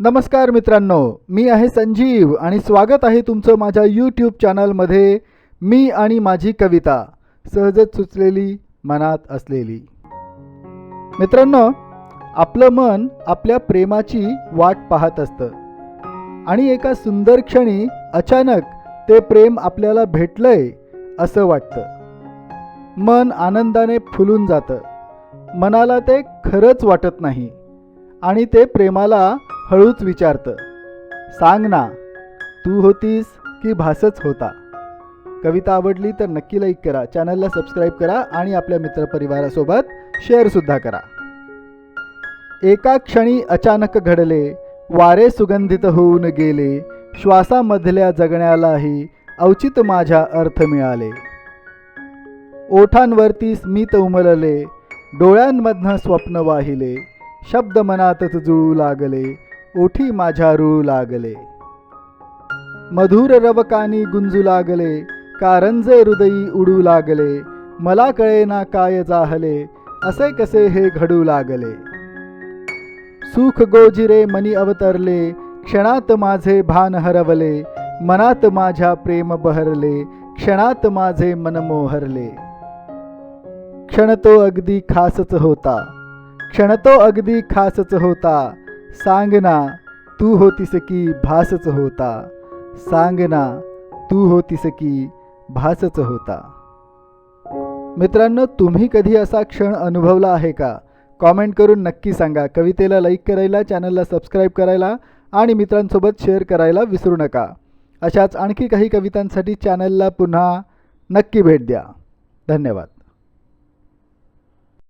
नमस्कार मित्रांनो मी आहे संजीव आणि स्वागत आहे तुमचं माझ्या यूट्यूब चॅनलमध्ये मी आणि माझी कविता सहजच सुचलेली मनात असलेली. मित्रांनो आपलं मन आपल्या प्रेमाची वाट पाहत असतं. आणि एका सुंदर क्षणी अचानक ते प्रेम आपल्याला भेटलंय असं वाटतं. मन आनंदाने फुलून जातं. मनाला ते खरंच वाटत नाही. आणि ते प्रेमाला हळूच विचारतं सांग ना तू होतीस की भासच होता? कविता आवडली तर नक्की लाईक करा चॅनलला सबस्क्राईब करा आणि आपल्या मित्रपरिवारासोबत शेअरसुद्धा करा. एका क्षणी अचानक घडले वारे सुगंधित होऊन गेले श्वासामधल्या जगण्यालाही अवचित माझ्या अर्थ मिळाले. ओठांवरती स्मित उमलले डोळ्यांमधनं स्वप्न वाहिले शब्द मनातच जुळू लागले ओठी माझ्या रुळू लागले. मधुर रवकानी गुंजू लागले कारंजे हृदयी उडू लागले मला कळेना काय जाहले असे कसे हे घडू लागले. सुख गोजिरे मनी अवतरले क्षणात माझे भान हरवले मनात माझ्या प्रेम बहरले क्षणात माझे मन मोहरले. क्षण तो अगदी खासच होता क्षण तो अगदी खासच होता सांग ना तू होतीस की भासच होता. सांग ना तू होतीस की भासच होता. मित्रांनो तुम्ही कधी असा क्षण अनुभवला आहे का? कॉमेंट करून नक्की सांगा. कवितेला लाईक करायला चॅनलला सबस्क्राईब करायला आणि मित्रांसोबत शेअर करायला विसरू नका. अशाच आणखी काही कवितांसाठी चॅनलला पुन्हा नक्की भेट द्या. धन्यवाद.